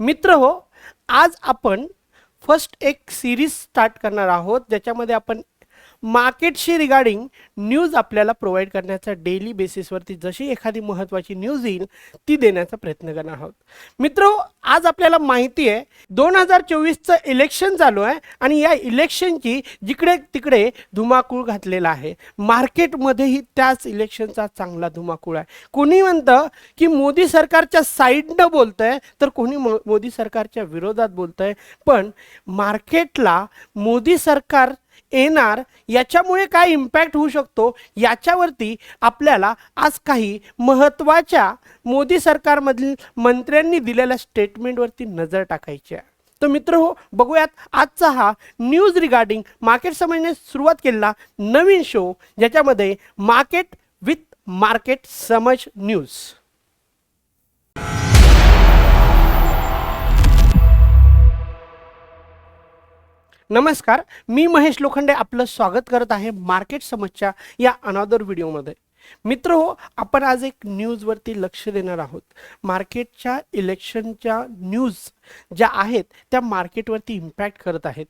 मित्र हो आज आपण फर्स्ट एक सिरीज स्टार्ट करणार आहोत ज्याच्यामध्ये आपण मार्केटशी रिगार्डिंग न्यूज आपल्याला प्रोव्हाइड करण्याचा डेली बेसिसवरती जशी एखादी महत्त्वाची न्यूज येईल ती देण्याचा प्रयत्न करणार आहोत. मित्र आज आपल्याला माहिती आहे दोन हजार चोवीसचं इलेक्शन चालू आहे आणि या इलेक्शनची जिकडे तिकडे धुमाकूळ घातलेला आहे. मार्केटमध्येही त्याच इलेक्शनचा चांगला धुमाकूळ आहे. कोणी म्हणतं की मोदी सरकारच्या साईडनं बोलतंय तर कोणी मो मोदी सरकारच्या विरोधात बोलतंय. पण मार्केटला मोदी सरकार येणार याच्यामुळे काय इम्पॅक्ट होऊ शकतो? याच्यावरती आपल्याला आज काही महत्त्वाच्या मोदी सरकारमधील मंत्र्यांनी दिलेल्या स्टेटमेंटवरती नजर टाकायची आहे. तर मित्र हो बघूयात आजचा हा न्यूज रिगार्डिंग मार्केट समजण्यास सुरुवात केलेला नवीन शो ज्याच्यामध्ये मार्केट विथ मार्केट समज न्यूज नमस्कार मी महेश लोखंडे आपलं स्वागत करत आहे मार्केट समजच्या या अनादर व्हिडिओमध्ये. मित्र हो आपण आज एक न्यूजवरती लक्ष देणार आहोत. मार्केटच्या इलेक्शनच्या न्यूज ज्या आहेत त्या मार्केटवरती इम्पॅक्ट करत आहेत.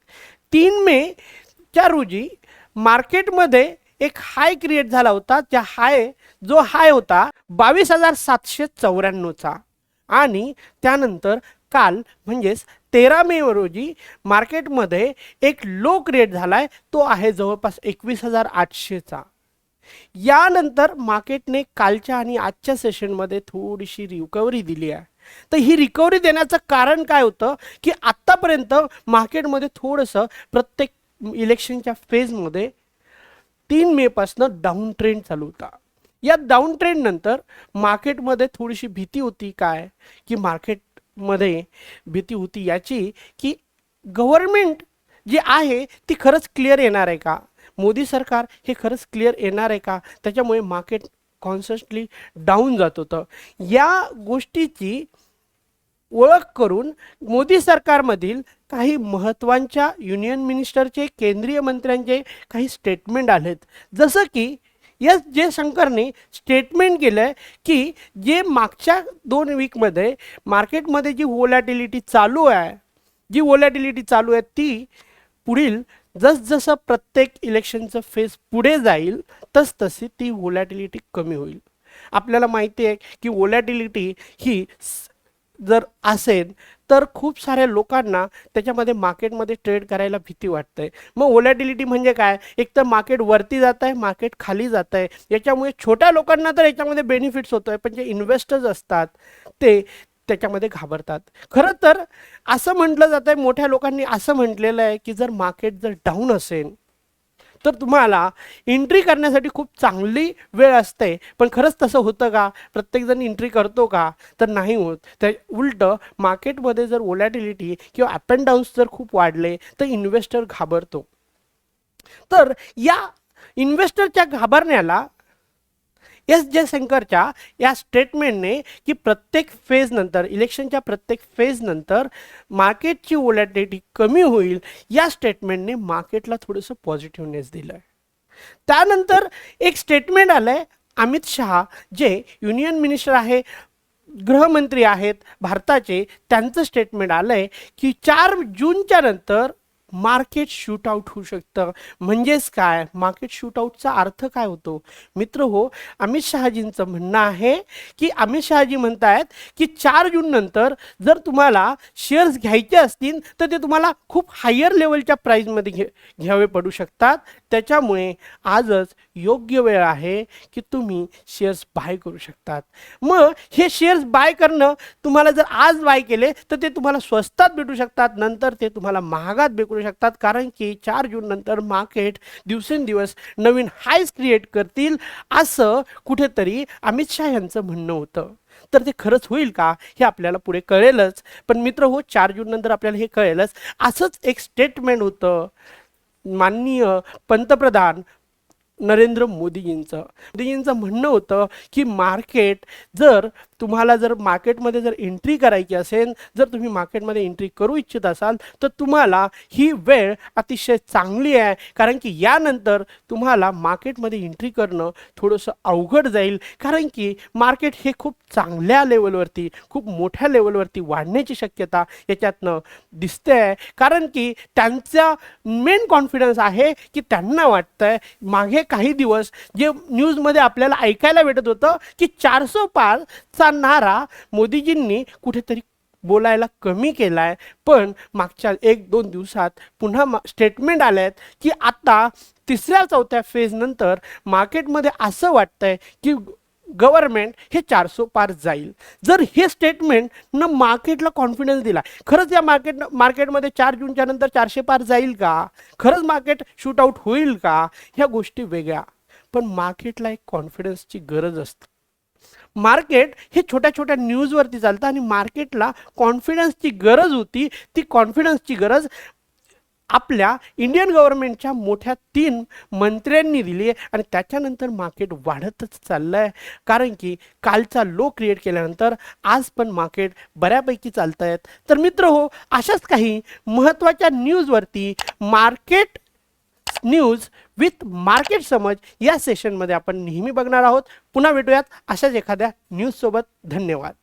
तीन मेच्या रोजी मार्केटमध्ये एक हाय क्रिएट झाला होता त्या हाय जो हाय होता बावीस हजार सातशे चौऱ्याण्णवचा. आणि त्यानंतर काल म्हणजेच तेरा मे रोजी मार्केटमध्ये एक लो क्रिएट झाला आहे तो आहे जवळपास एकवीस हजार आठशेचा. यानंतर मार्केटने कालच्या आणि आजच्या सेशनमध्ये थोडीशी रिकव्हरी दिली आहे. तर ही रिकव्हरी देण्याचं कारण काय होतं की आत्तापर्यंत मार्केटमध्ये थोडंसं प्रत्येक इलेक्शनच्या फेजमध्ये तीन मेपासनं डाऊन ट्रेंड चालू होता. या डाऊन ट्रेंडनंतर मार्केटमध्ये थोडीशी भीती होती काय? की मार्केट मध्ये भीती होती याची की गव्हर्मेंट जी आहे ती खरंच क्लिअर येणार आहे का? मोदी सरकार हे खरंच क्लिअर येणार आहे का? त्याच्यामुळे मार्केट कॉन्स्टंटली डाऊन जात होतं. या गोष्टीची ओळख करून मोदी सरकारमधील काही महत्त्वांच्या युनियन मिनिस्टरचे केंद्रीय मंत्र्यांचे काही स्टेटमेंट आलेत. जसं की एस जयशंकरने स्टेटमेंट केलं आहे की जे मागच्या दोन वीकमध्ये मार्केटमध्ये जी वोलॅटिलिटी चालू आहे जी वोलॅटिलिटी चालू आहे ती पुढील जसजसं प्रत्येक इलेक्शनचं फेस पुढे जाईल तसतशी ती वोलॅटिलिटी कमी होईल. आपल्याला माहिती आहे की वोलॅटिलिटी ही जर असेल तर खूप साऱ्या लोकांना त्याच्यामध्ये मार्केटमध्ये ट्रेड करायला भीती वाटते. मग ओलॅटिलिटी म्हणजे काय? एक तर मार्केट वरती जात आहे मार्केट खाली जात आहे याच्यामुळे छोट्या लोकांना तर याच्यामध्ये बेनिफिट्स होतो आहे पण जे इन्व्हेस्टर्स असतात ते त्याच्यामध्ये घाबरतात. खरं तर असं म्हटलं जातं आहे मोठ्या लोकांनी असं म्हटलेलं आहे की जर मार्केट जर डाऊन असेल तर तुम्हाला एंट्री करण्यासाठी खूप चांगली वेळ असते. पण खरंच तसं होतं का? प्रत्येकजण एंट्री करतो का? तर नाही होत. त्या उलटं मार्केटमध्ये जर ओलॅटिलिटी किंवा अप अँड डाऊन्स जर खूप वाढले तर इन्व्हेस्टर घाबरतो. तर या इन्व्हेस्टरच्या घाबरण्याला एस जयशंकरच्या या स्टेटमेंटने की प्रत्येक फेजनंतर इलेक्शनच्या प्रत्येक फेजनंतर मार्केटची ओलॅटिटी कमी होईल या स्टेटमेंटने मार्केटला थोडंसं पॉझिटिव्हनेस दिलं आहे त्यानंतर एक स्टेटमेंट आलं आहे अमित शहा जे युनियन मिनिस्टर आहे गृहमंत्री आहेत भारताचे त्यांचं स्टेटमेंट आलं आहे की चार जूनच्या नंतर मार्केट शूटआऊट होऊ शकतं. म्हणजेच काय? मार्केट शूटआऊटचा अर्थ काय होतो? मित्र हो अमित शहाजींचं म्हणणं आहे की अमित शहाजी म्हणतायत की चार जून नंतर जर तुम्हाला शेअर्स घ्यायचे असतील तर ते तुम्हाला खूप हायर लेवलच्या प्राईजमध्ये घे घ्यावे पडू शकतात. त्याच्यामुळे आजच योग्य वेळ आहे की तुम्ही शेअर्स बाय करू शकतात. मग हे शेअर्स बाय करणं तुम्हाला जर आज बाय केले तर ते तुम्हाला स्वस्तात भेटू शकतात. नंतर ते तुम्हाला महागात भेटू शकतात. कारण की चार जून नंतर मार्केट दिवसेंदिवस नवीन हायस क्रिएट करतील असं कुठेतरी अमित शहा यांचं म्हणणं होतं. तर ते खरंच होईल का हे आपल्याला पुढे कळेलच. पण मित्र हो चार जून नंतर आपल्याला हे कळेलच. असंच एक स्टेटमेंट होतं. माननीय पंतप्रधान नरेंद्र मोदीजींचं. मोदीजींचं म्हणणं होतं की मार्केट जर तुम्हाला जर मार्केटमध्ये जर एंट्री करायची असेल जर तुम्ही मार्केटमध्ये एंट्री करू इच्छित असाल तर तुम्हाला ही वेळ अतिशय चांगली आहे. कारण की यानंतर तुम्हाला मार्केटमध्ये एंट्री करणं थोडंसं अवघड जाईल. कारण की मार्केट हे खूप चांगल्या लेवलवरती खूप मोठ्या लेवलवरती वाढण्याची शक्यता याच्यातनं दिसते. आहे कारण की त्यांचा मेन कॉन्फिडन्स आहे की त्यांना वाटतंय. मागे काही दिवस जे न्यूजमध्ये आपल्याला ऐकायला भेटत होतं की चारसो पारचा नारा मोदीजींनी कुठेतरी बोलायला कमी केला आहे पण मागच्या एक दोन दिवसात पुन्हा मा स्टेटमेंट आले आहेत की आता तिसऱ्या चौथ्या फेजनंतर मार्केटमध्ये असं वाटतंय की गव्हर्नमेंट हे चारसो पार जाईल. जर हे स्टेटमेंट न मार्केटला कॉन्फिडन्स दिला खरंच या मार्केट मार्केटमध्ये चार जूनच्या नंतर चारशे पार जाईल का? खरंच मार्केट शूट आऊट होईल का? ह्या गोष्टी वेगळ्या. पण मार्केटला एक कॉन्फिडन्सची गरज असते. मार्केट हे छोट्या छोट्या न्यूजवरती चालतं आणि मार्केटला कॉन्फिडन्सची गरज होती. ती कॉन्फिडन्सची गरज आपल्या इंडियन गव्हर्नमेंटच्या मोठ्या तीन मंत्र्यांनी दिली आहे आणि त्याच्यानंतर मार्केट वाढतच चाललं आहे कारण की कालचा लो क्रिएट केल्यानंतर आज पण मार्केट बऱ्यापैकी चालत आहेत तर मित्र हो अशाच काही महत्त्वाच्या न्यूजवरती मार्केट न्यूज विथ मार्केट समज या सेशनमध्ये आपण नेहमी बघणार आहोत. पुन्हा भेटूयात अशाच एखाद्या न्यूजसोबत धन्यवाद.